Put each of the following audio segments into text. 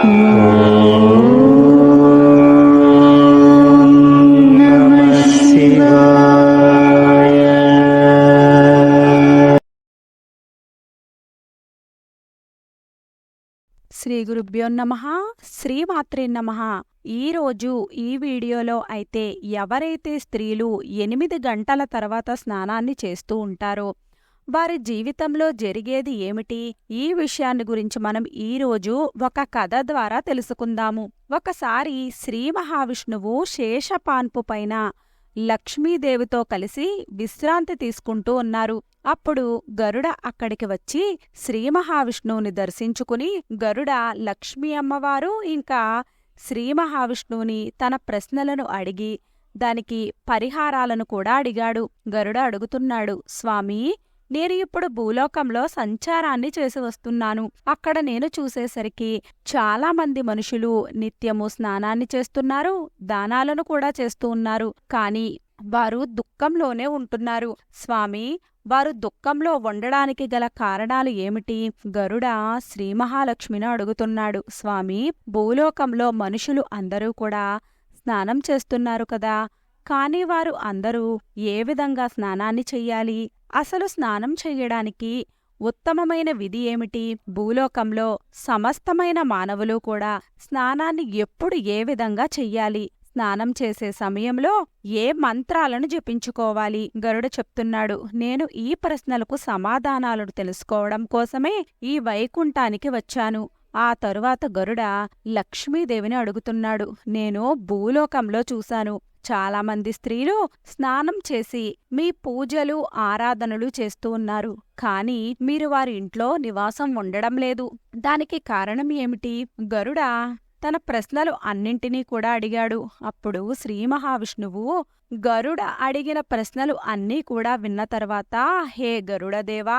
శ్రీ గురుభ్యో నమ శ్రీమాత్రే నమ. ఈరోజు ఈ వీడియోలో అయితే ఎవరైతే స్త్రీలు ఎనిమిది గంటల తర్వాత స్నానాన్ని చేస్తూ ఉంటారో వారి జీవితంలో జరిగేది ఏమిటి? ఈ విషయాన్ని గురించి మనం ఈరోజు ఒక కథ ద్వారా తెలుసుకుందాము. ఒకసారి శ్రీ మహావిష్ణువు శేషపాన్పు పైన లక్ష్మీదేవితో కలిసి విశ్రాంతి తీసుకుంటూ ఉన్నారు. అప్పుడు గరుడ అక్కడికి వచ్చి శ్రీ మహావిష్ణువుని దర్శించుకుని గరుడ లక్ష్మీ అమ్మవారు ఇంకా శ్రీ మహావిష్ణువుని తన ప్రశ్నలను అడిగి దానికి పరిహారాలను కూడా అడిగాడు. గరుడ అడుగుతున్నాడు స్వామీ నేను ఇప్పుడు భూలోకంలో సంచారాన్ని చేసి వస్తున్నాను. అక్కడ నేను చూసేసరికి చాలా మంది మనుషులు నిత్యము స్నానాన్ని చేస్తున్నారు దానాలను కూడా చేస్తూ ఉన్నారు. కాని వారు దుఃఖంలోనే ఉంటున్నారు. స్వామి వారు దుఃఖంలో ఉండడానికి గల కారణాలు ఏమిటి? గరుడ శ్రీ మహాలక్ష్మిని అడుగుతున్నాడు. స్వామి భూలోకంలో మనుషులు అందరూ కూడా స్నానం చేస్తున్నారు కదా. కాని వారు అందరూ ఏ విధంగా స్నానాన్ని చెయ్యాలి అసలు స్నానం చెయ్యడానికి ఉత్తమమైన విధి ఏమిటి? భూలోకంలో సమస్తమైన మానవులు కూడా స్నానాన్ని ఎప్పుడు ఏ విధంగా చెయ్యాలి? స్నానం చేసే సమయంలో ఏ మంత్రాలను జపించుకోవాలి? గరుడ చెప్తున్నాడు నేను ఈ ప్రశ్నలకు సమాధానాలను తెలుసుకోవడం కోసమే ఈ వైకుంఠానికి వచ్చాను. ఆ తరువాత గరుడ లక్ష్మీదేవిని అడుగుతున్నాడు నేను భూలోకంలో చూశాను. చాలామంది స్త్రీలు స్నానం చేసి మీ పూజలు ఆరాధనలు చేస్తూ ఉన్నారు. కానీ మీరు వారి ఇంట్లో నివాసం ఉండడం లేదు. దానికి కారణం ఏమిటి? గరుడ తన ప్రశ్నలు అన్నింటినీ కూడా అడిగాడు. అప్పుడు శ్రీ మహావిష్ణువు గరుడ అడిగిన ప్రశ్నలు అన్నీ కూడా విన్న తర్వాత హే గరుడదేవా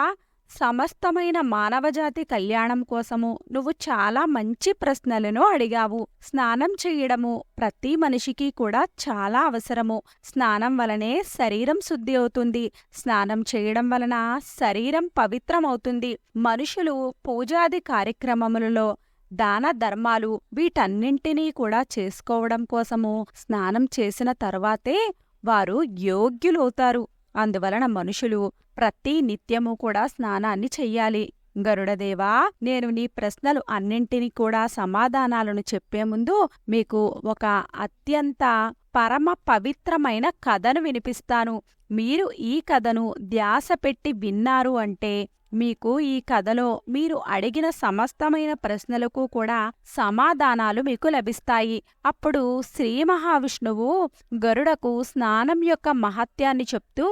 సమస్తమైన మానవజాతి కళ్యాణం కోసము నువ్వు చాలా మంచి ప్రశ్నలను అడిగావు. స్నానం చేయడము ప్రతి మనిషికి కూడా చాలా అవసరము. స్నానం వలనే శరీరం శుద్ధి అవుతుంది. స్నానం చేయడం వలన శరీరం పవిత్రమవుతుంది. మనుషులు పూజాది కార్యక్రమములలో దాన ధర్మాలు వీటన్నింటినీ కూడా చేసుకోవడం కోసము స్నానం చేసిన తర్వాతే వారు యోగ్యులవుతారు. అందువలన మనుషులు ప్రతి నిత్యము కూడా స్నానాన్ని చెయ్యాలి. గరుడదేవా నేను నీ ప్రశ్నలు అన్నింటినీ కూడా సమాధానాలను చెప్పే ముందు మీకు ఒక అత్యంత పరమ పవిత్రమైన కథను వినిపిస్తాను. మీరు ఈ కథను ధ్యాస పెట్టి విన్నారు అంటే మీకు ఈ కథలో మీరు అడిగిన సమస్తమైన ప్రశ్నలకు కూడా సమాధానాలు మీకు లభిస్తాయి. అప్పుడు శ్రీ మహావిష్ణువు గరుడకు స్నానం యొక్క మహత్యాన్ని చెప్తూ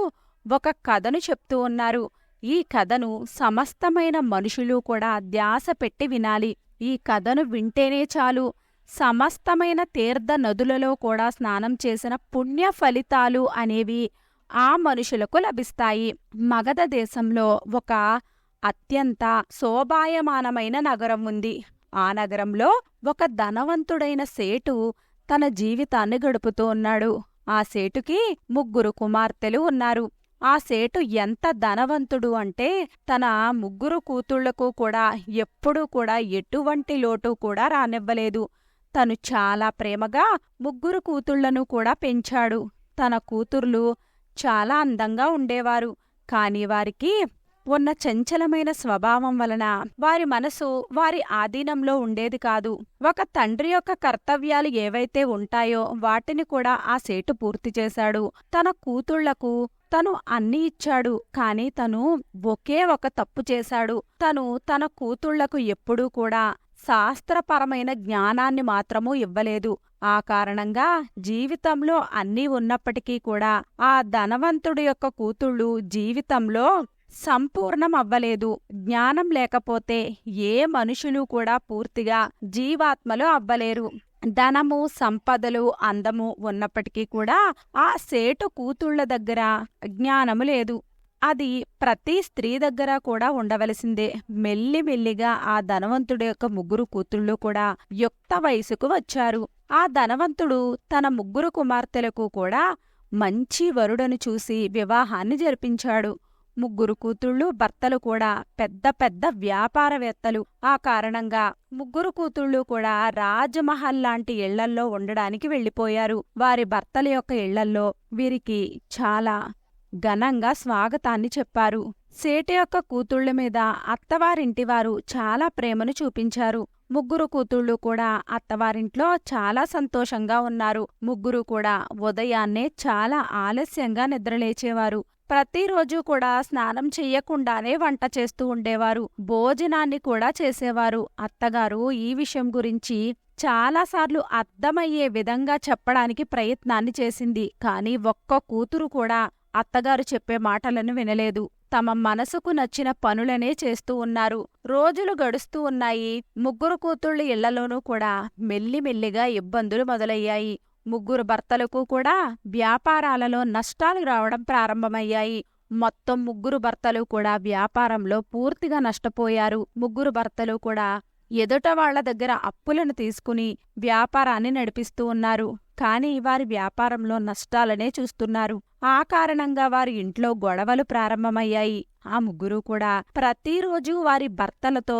ఒక కథను చెప్తూ ఉన్నారు. ఈ కథను సమస్తమైన మనుషులు కూడా ధ్యాస పెట్టి వినాలి. ఈ కథను వింటేనే చాలు. సమస్తమైన తీర్థ నదులలో కూడా స్నానం చేసిన పుణ్య ఫలితాలు అనేవి ఆ మనుషులకు లభిస్తాయి. మగధ దేశంలో ఒక అత్యంత శోభాయమానమైన నగరం ఉంది. ఆ నగరంలో ఒక ధనవంతుడైన సేటు తన జీవితాన్ని గడుపుతూ ఉన్నాడు. ఆ సేటుకి ముగ్గురు కుమార్తెలు ఉన్నారు. ఆ సేటు ఎంత ధనవంతుడు అంటే తన ముగ్గురు కూతుళ్ళకు కూడా ఎప్పుడూ కూడా ఎటువంటి లోటు కూడా రానివ్వలేదు. తను చాలా ప్రేమగా ముగ్గురు కూతుళ్ళను కూడా పెంచాడు. తన కూతుర్లు చాలా అందంగా ఉండేవారు. కాని వారికి ఉన్న చంచలమైన స్వభావం వలన వారి మనసు వారి ఆధీనంలో ఉండేది కాదు. ఒక తండ్రి యొక్క కర్తవ్యాలు ఏవైతే ఉంటాయో వాటిని కూడా ఆ సేటు పూర్తి చేశాడు. తన కూతుళ్ళకు తను అన్ని ఇచ్చాడు. కాని తను ఒకే ఒక తప్పు చేశాడు. తను తన కూతుళ్ళకు ఎప్పుడూ కూడా శాస్త్రపరమైన జ్ఞానాన్ని మాత్రమూ ఇవ్వలేదు. ఆ కారణంగా జీవితంలో అన్నీ ఉన్నప్పటికీ కూడా ఆ ధనవంతుడి యొక్క కూతుళ్ళు జీవితంలో సంపూర్ణం అవ్వలేదు జ్ఞానం లేకపోతే ఏ మనుషులు కూడా పూర్తిగా జీవాత్మలు అవ్వలేరు. ధనము సంపదలు అందము ఉన్నప్పటికీ కూడా ఆ సేటు కూతుళ్ళ దగ్గర జ్ఞానము లేదు. అది ప్రతి స్త్రీ దగ్గర కూడా ఉండవలసిందే. మెల్లిమెల్లిగా ఆ ధనవంతుడి యొక్క ముగ్గురు కూతుళ్ళు కూడా యుక్త వయసుకు వచ్చారు. ఆ ధనవంతుడు తన ముగ్గురు కుమార్తెలకు కూడా మంచి వరుడను చూసి వివాహాన్ని జరిపించాడు. ముగ్గురు కూతుళ్ళు భర్తలు కూడా పెద్ద పెద్ద వ్యాపారవేత్తలు. ఆ కారణంగా ముగ్గురు కూతుళ్ళు కూడా రాజమహల్ లాంటి ఇళ్ళల్లో ఉండడానికి వెళ్ళిపోయారు వారి భర్తల యొక్క ఇళ్ళల్లో వీరికి చాలా ఘనంగా స్వాగతాన్ని చెప్పారు. సేటు యొక్క కూతుళ్ళ మీద అత్తవారింటివారు చాలా ప్రేమను చూపించారు. ముగ్గురు కూతుళ్ళు కూడా అత్తవారింట్లో చాలా సంతోషంగా ఉన్నారు. ముగ్గురు కూడా ఉదయాన్నే చాలా ఆలస్యంగా నిద్రలేచేవారు. ప్రతిరోజు కూడా స్నానం చెయ్యకుండానే వంట చేస్తూ ఉండేవారు. భోజనాన్ని కూడా చేసేవారు. అత్తగారు ఈ విషయం గురించి చాలాసార్లు అర్థమయ్యే విధంగా చెప్పడానికి ప్రయత్నాన్ని చేసింది. కాని ఒక్క కూతురు కూడా అత్తగారు చెప్పే మాటలను వినలేదు. తమ మనసుకు నచ్చిన పనులనే చేస్తూ ఉన్నారు. రోజులు గడుస్తూ ఉన్నాయి. ముగ్గురు కూతుళ్ళ ఇళ్ళలోనూ కూడా మెల్లిమెల్లిగా ఇబ్బందులు మొదలయ్యాయి. ముగ్గురు భర్తలకు కూడా వ్యాపారాలలో నష్టాలు రావడం ప్రారంభమయ్యాయి. మొత్తం ముగ్గురు భర్తలు కూడా వ్యాపారంలో పూర్తిగా నష్టపోయారు. ముగ్గురు భర్తలు కూడా ఎదుట వాళ్ళ దగ్గర అప్పులను తీసుకుని వ్యాపారాన్ని నడిపిస్తూ ఉన్నారు. కాని వారి వ్యాపారంలో నష్టాలనే చూస్తున్నారు. ఆ కారణంగా వారి ఇంట్లో గొడవలు ప్రారంభమయ్యాయి. ఆ ముగ్గురు కూడా ప్రతిరోజు వారి భర్తలతో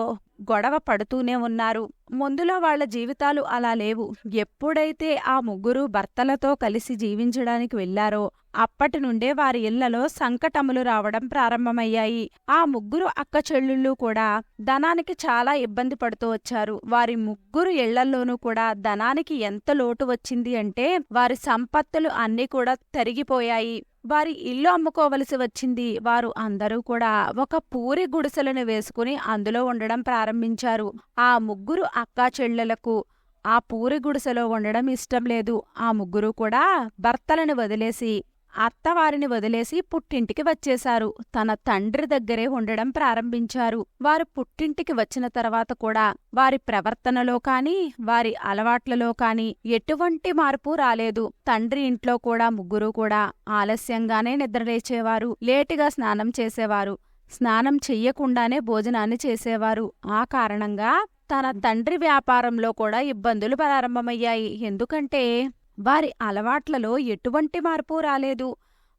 గొడవ పడుతూనే ఉన్నారు. ముందులో వాళ్ళ జీవితాలు అలా లేవు. ఎప్పుడైతే ఆ ముగ్గురు భర్తలతో కలిసి జీవించడానికి వెళ్ళారో అప్పటి నుండే వారి ఇళ్ళలో సంకటములు రావడం ప్రారంభమయ్యాయి. ఆ ముగ్గురు అక్క కూడా ధనానికి చాలా ఇబ్బంది పడుతూ వచ్చారు. వారి ముగ్గురు ఇళ్ళల్లోనూ కూడా ధనానికి ఎంత లోటు వచ్చింది అంటే వారి సంపత్తులు అన్నీ కూడా తరిగిపోయాయి. వారి ఇల్లు అమ్ముకోవలసి వచ్చింది. వారు అందరూ కూడా ఒక పూరి గుడిసెలను వేసుకుని అందులో ఉండడం ప్రారంభించారు. ఆ ముగ్గురు అక్కా చెల్లెలకు ఆ పూరి గుడిసెలో ఉండడం ఇష్టం లేదు. ఆ ముగ్గురు కూడా భర్తలను వదిలేసి అత్తవారిని వదిలేసి పుట్టింటికి వచ్చేశారు. తన తండ్రి దగ్గరే ఉండడం ప్రారంభించారు. వారు పుట్టింటికి వచ్చిన తర్వాత కూడా వారి ప్రవర్తనలో కాని వారి అలవాట్లలో కాని ఎటువంటి మార్పు రాలేదు. తండ్రి ఇంట్లో కూడా ముగ్గురు కూడా ఆలస్యంగానే నిద్రలేచేవారు. లేటుగా స్నానం చేసేవారు. స్నానం చెయ్యకుండానే భోజనాన్ని చేసేవారు. ఆ కారణంగా తన తండ్రి వ్యాపారంలో కూడా ఇబ్బందులు ప్రారంభమయ్యాయి. ఎందుకంటే వారి అలవాట్లలో ఎటువంటి మార్పు రాలేదు.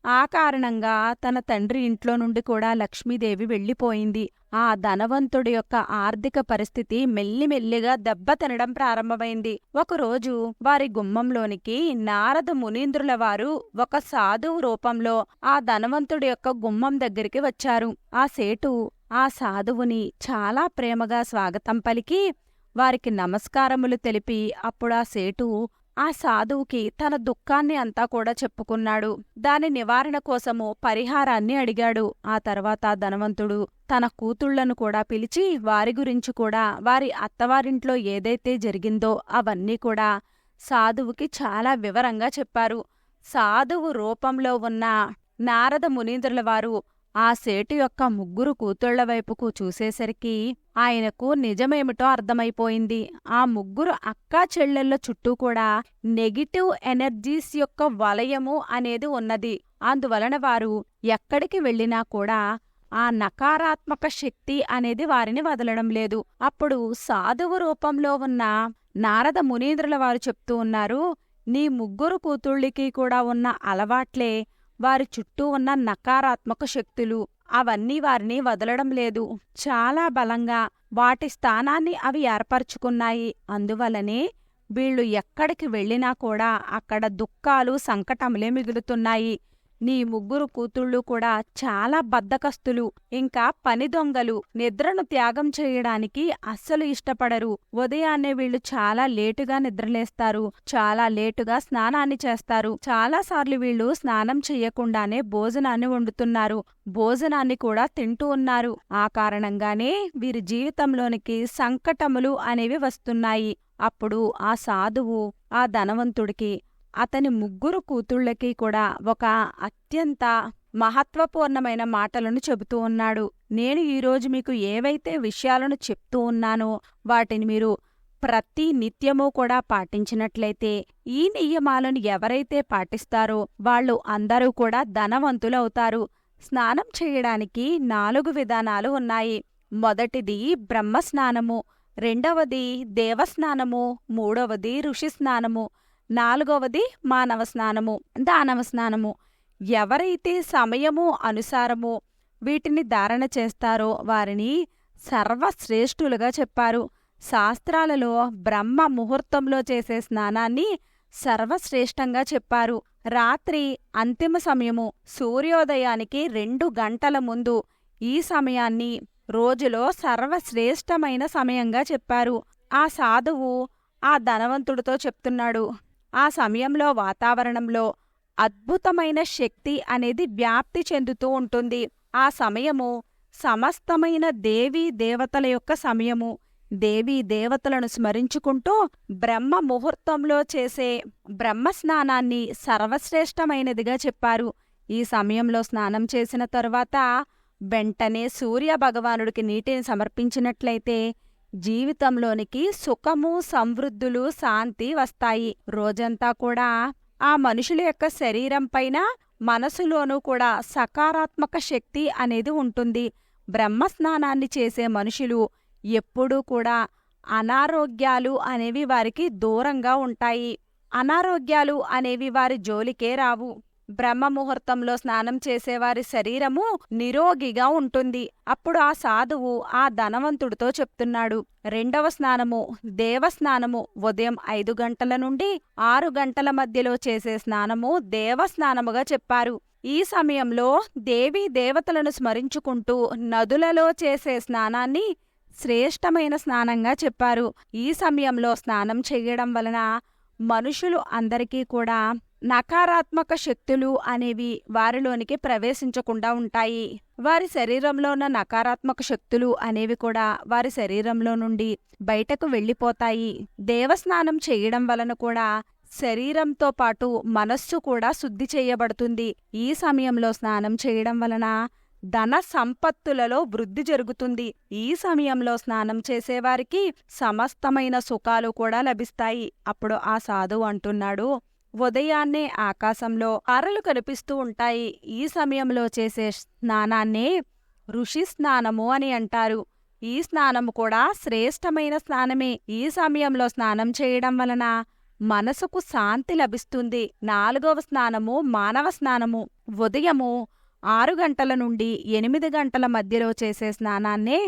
ఆ కారణంగా తన తండ్రి ఇంట్లో నుండి కూడా లక్ష్మీదేవి వెళ్ళిపోయింది. ఆ ధనవంతుడి యొక్క ఆర్థిక పరిస్థితి మెల్లిమెల్లిగా దెబ్బతినడం ప్రారంభమైంది. ఒకరోజు వారి గుమ్మంలోనికి నారద మునీంద్రుల వారు ఒక సాధువు రూపంలో ఆ ధనవంతుడి యొక్క గుమ్మం దగ్గరికి వచ్చారు. ఆ సేటు ఆ సాధువుని చాలా ప్రేమగా స్వాగతం పలికి వారికి నమస్కారములు తెలిపి అప్పుడా సేటు ఆ సాధువుకి తన దుఃఖాన్ని అంతా కూడా చెప్పుకున్నాడు. దాని నివారణ కోసము పరిహారాన్ని అడిగాడు. ఆ తర్వాత ధనవంతుడు తన కూతుళ్ళను కూడా పిలిచి వారి గురించి కూడా వారి అత్తవారింట్లో ఏదైతే జరిగిందో అవన్నీ కూడా సాధువుకి చాలా వివరంగా చెప్పారు. సాధువు రూపంలో ఉన్న నారద మునీంద్రుల వారు ఆ సేటు యొక్క ముగ్గురు కూతుళ్ళ వైపుకు చూసేసరికి ఆయనకు నిజమేమిటో అర్థమైపోయింది. ఆ ముగ్గురు అక్కా చెల్లెళ్ళ చుట్టూ కూడా నెగిటివ్ ఎనర్జీస్ యొక్క వలయము అనేది ఉన్నది. అందువలన వారు ఎక్కడికి వెళ్ళినా కూడా ఆ నకారాత్మక శక్తి అనేది వారిని వదలడం లేదు. అప్పుడు సాధువు రూపంలో ఉన్న నారద మునీంద్రుల వారు చెప్తూ ఉన్నారు నీ ముగ్గురు కూతుళ్ళకి కూడా ఉన్న అలవాట్లే వారి చుట్టూ ఉన్న నకారాత్మక శక్తులు అవన్నీ వారిని వదలడం లేదు. చాలా బలంగా వాటి స్థానాన్ని అవి ఏర్పరచుకున్నాయి. అందువలనే వీళ్ళు ఎక్కడికి వెళ్ళినా కూడా అక్కడ దుఃఖాలు సంకటములే మిగులుతున్నాయి. నీ ముగ్గురు కూతుళ్ళు కూడా చాలా బద్దకస్తులు ఇంకా పని దొంగలు. నిద్రను త్యాగం చేయడానికి అస్సలు ఇష్టపడరు. ఉదయాన్నే వీళ్ళు చాలా లేటుగా నిద్రలేస్తారు. చాలా లేటుగా స్నానాన్ని చేస్తారు. చాలాసార్లు వీళ్ళు స్నానం చెయ్యకుండానే భోజనాన్ని వండుతున్నారు. భోజనాన్ని కూడా తింటూ ఉన్నారు. ఆ కారణంగానే వీరి జీవితంలోనికి సంకటములు అనేవి వస్తున్నాయి. అప్పుడు ఆ సాధువు ఆ ధనవంతుడికి అతని ముగ్గురు కూతుళ్ళకి కూడా ఒక అత్యంత మహత్వపూర్ణమైన మాటలను చెబుతూ ఉన్నాడు. నేను ఈరోజు మీకు ఏవైతే విషయాలను చెప్తూ ఉన్నానో వాటిని మీరు ప్రతి నిత్యము కూడా పాటించినట్లయితే ఈ నియమాలను ఎవరైతే పాటిస్తారో వాళ్ళు అందరూ కూడా ధనవంతులవుతారు. స్నానం చేయడానికి నాలుగు విధానాలు ఉన్నాయి. మొదటిది బ్రహ్మస్నానము రెండవది దేవస్నానము మూడవది ఋషి స్నానము నాలుగవది మానవ స్నానము దానవ స్నానము ఎవరైతే సమయము అనుసారము వీటిని ధారణ చేస్తారో వారిని సర్వశ్రేష్ఠులుగా చెప్పారు. శాస్త్రాలలో బ్రహ్మ ముహూర్తంలో చేసే స్నానాన్ని సర్వశ్రేష్టంగా చెప్పారు. రాత్రి అంతిమ సమయము సూర్యోదయానికి రెండు గంటల ముందు ఈ సమయాన్ని రోజులో సర్వశ్రేష్టమైన సమయంగా చెప్పారు. ఆ సాధువు ఆ ధనవంతుడితో చెప్తున్నాడు. ఆ సమయంలో వాతావరణంలో అద్భుతమైన శక్తి అనేది వ్యాప్తి చెందుతూ ఉంటుంది. ఆ సమయము సమస్తమైన దేవీ దేవతల యొక్క సమయము. దేవీ దేవతలను స్మరించుకుంటూ బ్రహ్మ ముహూర్తంలో చేసే బ్రహ్మ స్నానాన్ని సర్వశ్రేష్టమైనదిగా చెప్పారు. ఈ సమయంలో స్నానం చేసిన తరువాత వెంటనే సూర్య భగవానుడికి నీటిని సమర్పించినట్లయితే జీవితంలోనికి సుఖము సమృద్ధులు శాంతి వస్తాయి. రోజంతా కూడా ఆ మనుషుల యొక్క శరీరం పైన మనసులోనూ కూడా సకారాత్మక శక్తి అనేది ఉంటుంది. బ్రహ్మస్నానాన్ని చేసే మనుషులు ఎప్పుడూ కూడా అనారోగ్యాలు అనేవి వారికి దూరంగా ఉంటాయి. అనారోగ్యాలు అనేవి వారి జోలికే రావు. బ్రహ్మ ముహూర్తంలో స్నానం చేసేవారి శరీరము నిరోగిగా ఉంటుంది. అప్పుడు ఆ సాధువు ఆ ధనవంతుడితో చెప్తున్నాడు రెండవ స్నానము దేవస్నానము ఉదయం ఐదు గంటల నుండి ఆరు గంటల మధ్యలో చేసే స్నానము దేవస్నానముగా చెప్పారు. ఈ సమయంలో దేవీ దేవతలను స్మరించుకుంటూ నదులలో చేసే స్నానాన్ని శ్రేష్టమైన స్నానంగా చెప్పారు. ఈ సమయంలో స్నానం చెయ్యడం వలన మనుషులు అందరికీ కూడా నకారాత్మక శక్తులు అనేవి వారిలోనికి ప్రవేశించకుండా ఉంటాయి. వారి శరీరంలో ఉన్న నకారాత్మక శక్తులు అనేవి కూడా వారి శరీరంలో నుండి బయటకు వెళ్ళిపోతాయి. దేవస్నానం చేయడం వలన కూడా శరీరంతో పాటు మనస్సు కూడా శుద్ధి చేయబడుతుంది. ఈ సమయంలో స్నానం చేయడం వలన ధన సంపత్తులలో వృద్ధి జరుగుతుంది. ఈ సమయంలో స్నానం చేసేవారికి సమస్తమైన సుఖాలు కూడా లభిస్తాయి. అప్పుడు ఆ సాధువు అంటున్నాడు ఉదయాన్నే ఆకాశంలో అరలు కనిపిస్తూ ఉంటాయి. ఈ సమయంలో చేసే స్నానాన్నే ఋషి స్నానము అని అంటారు. ఈ స్నానము కూడా శ్రేష్టమైన స్నానమే. ఈ సమయంలో స్నానం చేయడం వలన మనసుకు శాంతి లభిస్తుంది. నాలుగవ స్నానము మానవ స్నానము. ఉదయము ఆరు గంటల నుండి ఎనిమిది గంటల మధ్యలో చేసే స్నానాన్నే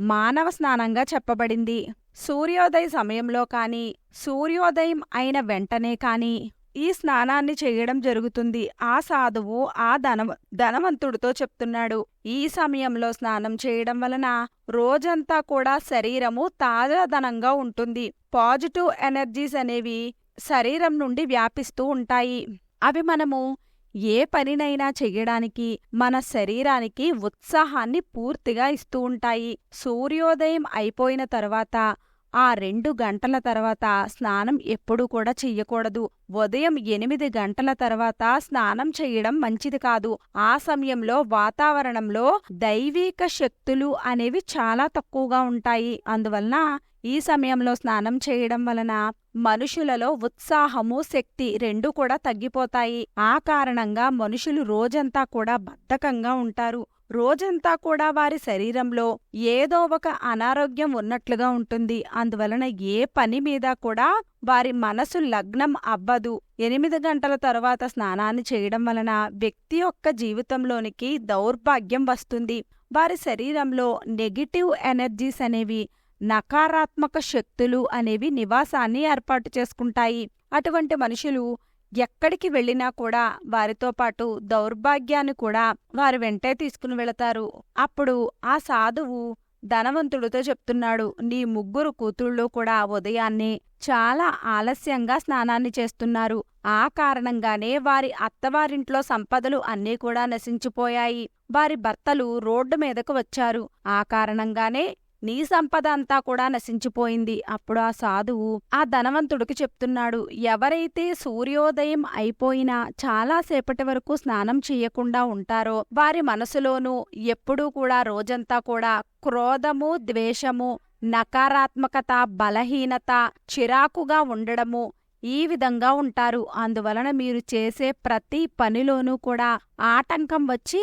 మానవ స్నానంగా చెప్పబడింది. సూర్యోదయ సమయంలో కానీ సూర్యోదయం అయిన వెంటనే కానీ ఈ స్నానాన్ని చేయడం జరుగుతుంది. ఆ సాధువు ఆ ధనవ ధనవంతుడితో చెప్తున్నాడు. ఈ సమయంలో స్నానం చేయడం వలన రోజంతా కూడా శరీరము తాజాదనంగా ఉంటుంది. పాజిటివ్ ఎనర్జీస్ అనేవి శరీరం నుండి వ్యాపిస్తూ ఉంటాయి. అవి మనము ఏ పనినైనా చెయ్యడానికి మన శరీరానికి ఉత్సాహాన్ని పూర్తిగా ఇస్తూ ఉంటాయి. సూర్యోదయం అయిపోయిన తర్వాత ఆ రెండు గంటల తర్వాత స్నానం ఎప్పుడూ కూడా చెయ్యకూడదు. ఉదయం ఎనిమిది గంటల తర్వాత స్నానం చెయ్యడం మంచిది కాదు. ఆ సమయంలో వాతావరణంలో దైవీక శక్తులు అనేవి చాలా తక్కువగా ఉంటాయి. అందువలన ఈ సమయంలో స్నానం చేయడం వలన మనుషులలో ఉత్సాహము శక్తి రెండు కూడా తగ్గిపోతాయి. ఆ కారణంగా మనుషులు రోజంతా కూడా బద్ధకంగా ఉంటారు. రోజంతా కూడా వారి శరీరంలో ఏదో ఒక అనారోగ్యం ఉన్నట్లుగా ఉంటుంది. అందువలన ఏ పని మీద కూడా వారి మనసు లగ్నం అవ్వదు. ఎనిమిది గంటల తర్వాత స్నానాన్ని చేయడం వలన వ్యక్తి యొక్క జీవితంలోనికి దౌర్భాగ్యం వస్తుంది. వారి శరీరంలో నెగిటివ్ ఎనర్జీస్ అనేవి నకారాత్మక శక్తులు అనేవి నివాసాన్ని ఏర్పాటు చేసుకుంటాయి. అటువంటి మనుషులు ఎక్కడికి వెళ్ళినా కూడా వారితో పాటు దౌర్భాగ్యాన్ని కూడా వారి వెంటే తీసుకుని వెళతారు. అప్పుడు ఆ సాధువు ధనవంతుడితో చెప్తున్నాడు నీ ముగ్గురు కూతుళ్ళు కూడా ఉదయాన్నే చాలా ఆలస్యంగా స్నానాన్ని చేస్తున్నారు. ఆ కారణంగానే వారి అత్తవారింట్లో సంపదలు అన్నీ కూడా నశించిపోయాయి. వారి భర్తలు రోడ్డు మీదకు వచ్చారు. ఆ కారణంగానే నీ సంపద అంతా కూడా నశించిపోయింది. అప్పుడు ఆ సాధువు ఆ ధనవంతుడికి చెప్తున్నాడు ఎవరైతే సూర్యోదయం అయిపోయినా చాలాసేపటి వరకు స్నానం చెయ్యకుండా ఉంటారో వారి మనసులోనూ ఎప్పుడూ కూడా రోజంతా కూడా క్రోధము ద్వేషము నకారాత్మకత బలహీనత చిరాకుగా ఉండడము ఈ విధంగా ఉంటారు. అందువలన మీరు చేసే ప్రతి పనిలోనూ కూడా ఆటంకం వచ్చి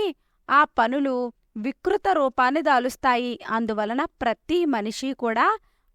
ఆ పనులు వికృత రూపాన్ని దాలుస్తాయి. అందువలన ప్రతి మనిషి కూడా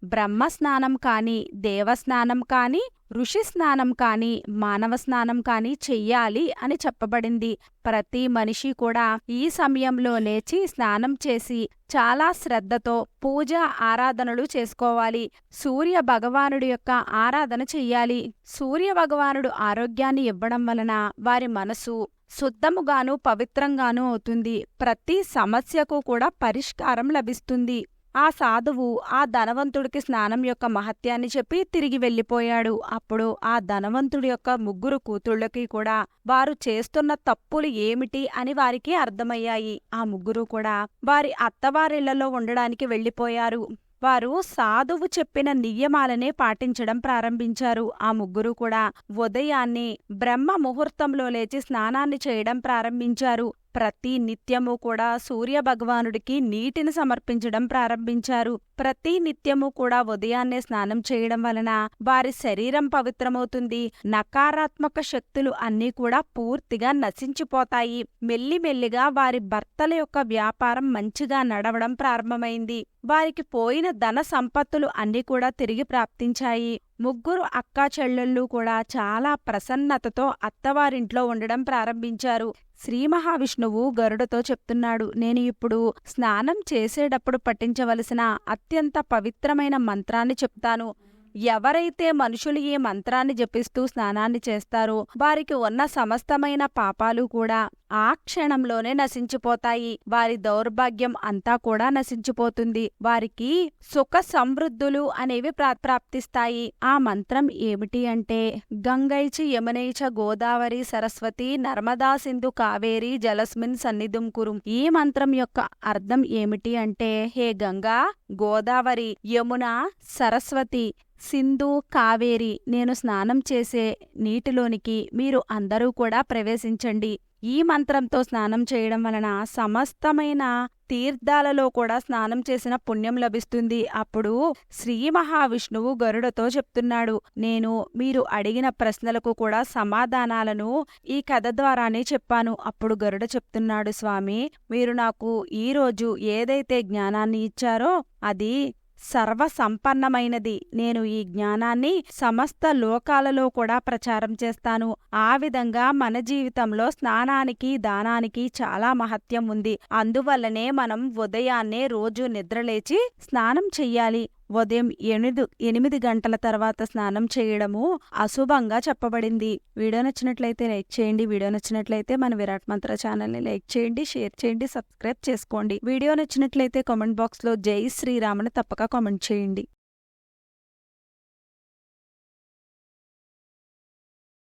బ్రహ్మస్నానం కానీ దేవస్నానం కానీ ఋషి స్నానం కానీ మానవ స్నానం కానీ చెయ్యాలి అని చెప్పబడింది. ప్రతి మనిషి కూడా ఈ సమయంలో లేచి స్నానం చేసి చాలా శ్రద్ధతో పూజ ఆరాధనలు చేసుకోవాలి. సూర్య భగవానుడి యొక్క ఆరాధన చెయ్యాలి. సూర్య భగవానుడు ఆరోగ్యాన్ని ఇవ్వడం వలన వారి మనసు శుద్ధముగాను పవిత్రంగాను అవుతుంది. ప్రతి సమస్యకు కూడా పరిష్కారం లభిస్తుంది. ఆ సాధువు ఆ ధనవంతుడికి స్నానం యొక్క మహత్యాన్ని చెప్పి తిరిగి వెళ్ళిపోయాడు. అప్పుడు ఆ ధనవంతుడి యొక్క ముగ్గురు కూతుళ్ళకి కూడా వారు చేస్తున్న తప్పులు ఏమిటి అని వారికి అర్థమయ్యాయి. ఆ ముగ్గురు కూడా వారి అత్తవారిళ్ళలో ఉండడానికి వెళ్ళిపోయారు. వారు సాధువు చెప్పిన నియమాలనే పాటించడం ప్రారంభించారు. ఆ ముగ్గురు కూడా ఉదయాన్నే బ్రహ్మ ముహూర్తంలో లేచి స్నానాన్ని చేయడం ప్రారంభించారు. ప్రతి నిత్యము కూడా సూర్య భగవానుడికి నీటిని సమర్పించడం ప్రారంభించారు. ప్రతి నిత్యము కూడా ఉదయాన్నే స్నానం చేయడం వలన వారి శరీరం పవిత్రమవుతుంది. నకారాత్మక శక్తులు అన్నీ కూడా పూర్తిగా నశించిపోతాయి. మెల్లిమెల్లిగా వారి భర్తల యొక్క వ్యాపారం మంచిగా నడవడం ప్రారంభమైంది. వారికి పోయిన ధన సంపత్తులు అన్నీ కూడా తిరిగి ప్రాప్తించాయి. ముగ్గురు అక్కా చెల్లెళ్ళు కూడా చాలా ప్రసన్నతతో అత్తవారింట్లో ఉండడం ప్రారంభించారు. శ్రీ మహావిష్ణువు గరుడతో చెప్తున్నాడు నేను ఇప్పుడు స్నానం చేసేటప్పుడు పఠించవలసిన అత్యంత పవిత్రమైన మంత్రాన్ని చెప్తాను. ఎవరైతే మనుషులు ఈ మంత్రాన్ని జపిస్తూ స్నానాన్ని చేస్తారో వారికి ఉన్న సమస్తమైన పాపాలు కూడా ఆ క్షణంలోనే నశించిపోతాయి. వారి దౌర్భాగ్యం అంతా కూడా నశించిపోతుంది. వారికి సుఖ సమృద్ధులు అనేవి ప్రాప్తిస్తాయి. ఆ మంత్రం ఏమిటి అంటే గంగైచ యమునైచ గోదావరి సరస్వతి నర్మదా సింధు కావేరి జలస్మిన్ సన్నిధుం కురుం. ఈ మంత్రం యొక్క అర్థం ఏమిటి అంటే హే గంగా గోదావరి యమున సరస్వతి సింధు కావేరి నేను స్నానం చేసే నీటిలోనికి మీరు అందరూ కూడా ప్రవేశించండి. ఈ మంత్రంతో స్నానం చేయడం వలన సమస్తమైన తీర్థాలలో కూడా స్నానం చేసిన పుణ్యం లభిస్తుంది. అప్పుడు శ్రీ మహావిష్ణువు గరుడతో చెప్తున్నాడు. నేను మీరు అడిగిన ప్రశ్నలకు కూడా సమాధానాలను ఈ కథ ద్వారానే చెప్పాను. అప్పుడు గరుడ చెప్తున్నాడు స్వామి మీరు నాకు ఈ రోజు ఏదైతే జ్ఞానాన్ని ఇచ్చారో అది సర్వసంపన్నమైనది. నేను ఈ జ్ఞానాన్ని సమస్త లోకాలలో కూడా ప్రచారం చేస్తాను. ఆ విధంగా మన జీవితంలో స్నానానికి దానానికి చాలా మహత్యం ఉంది. అందువల్లనే మనం ఉదయాన్నే రోజు నిద్రలేచి స్నానం చెయ్యాలి. ఉదయం ఎనిమిది ఎనిమిది గంటల తర్వాత స్నానం చేయడము అశుభంగా చెప్పబడింది. వీడియో నచ్చినట్లయితే లైక్ చేయండి. వీడియో నచ్చినట్లయితే మన విరాట్ మంత్ర ఛానల్ని లైక్ చేయండి షేర్ చేయండి సబ్స్క్రైబ్ చేసుకోండి. వీడియో నచ్చినట్లయితే కామెంట్ బాక్స్లో జై శ్రీరామని తప్పక కామెంట్ చేయండి.